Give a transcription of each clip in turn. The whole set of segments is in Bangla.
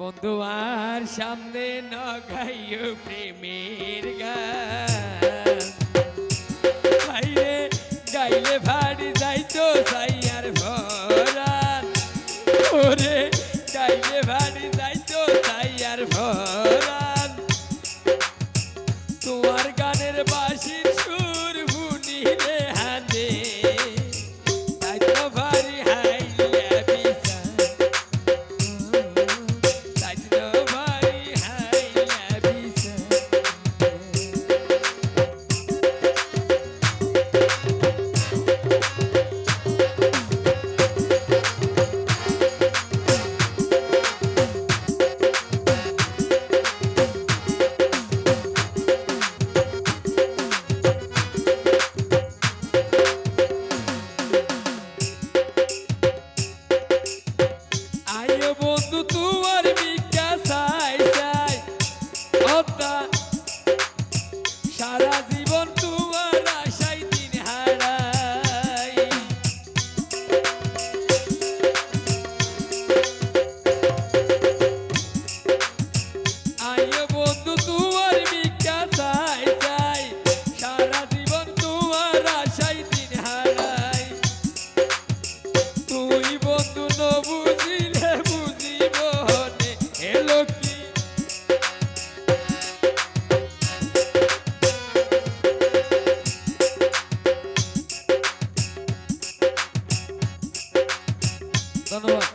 বন্ধু আর সামনে নগাইও প্রেমের গা ধন্যবাদ।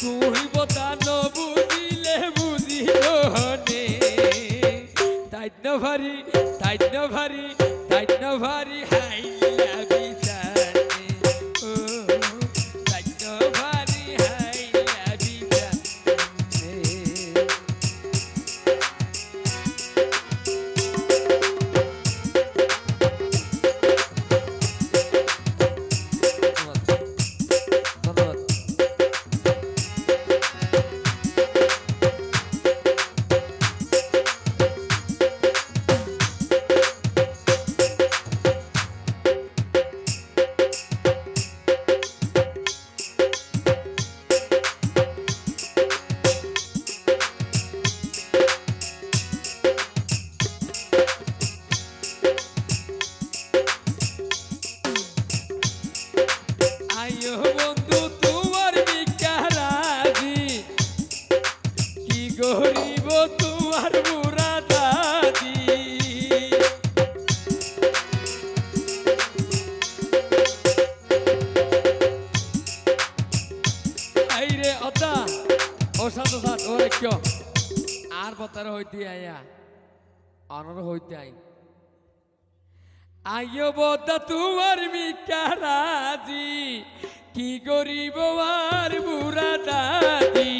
তুই বতান বুঝিলে বুঝিল হনে তাইন্য ভারি তাইন্য ভারি তাইন্য ভারি হাই আস্তার হইতে আয়া আনর হইতে আই। আইও বদা তোমার মিকারাজি কি গরিব আর বুড়া দাদি?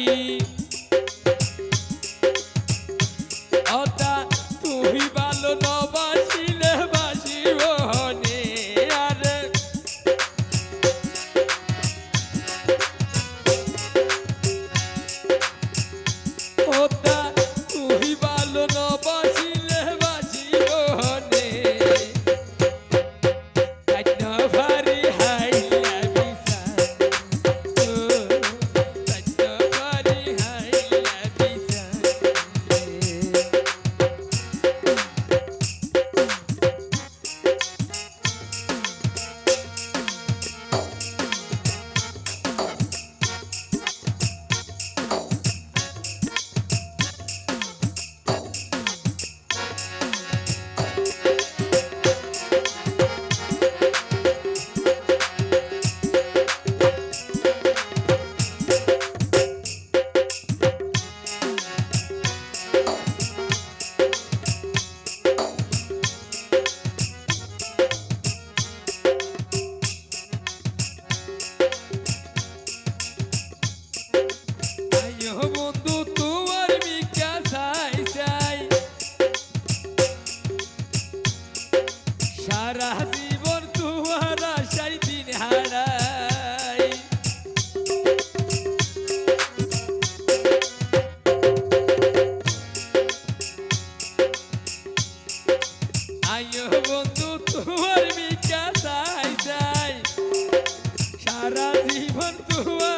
সারা জীবন তুয়া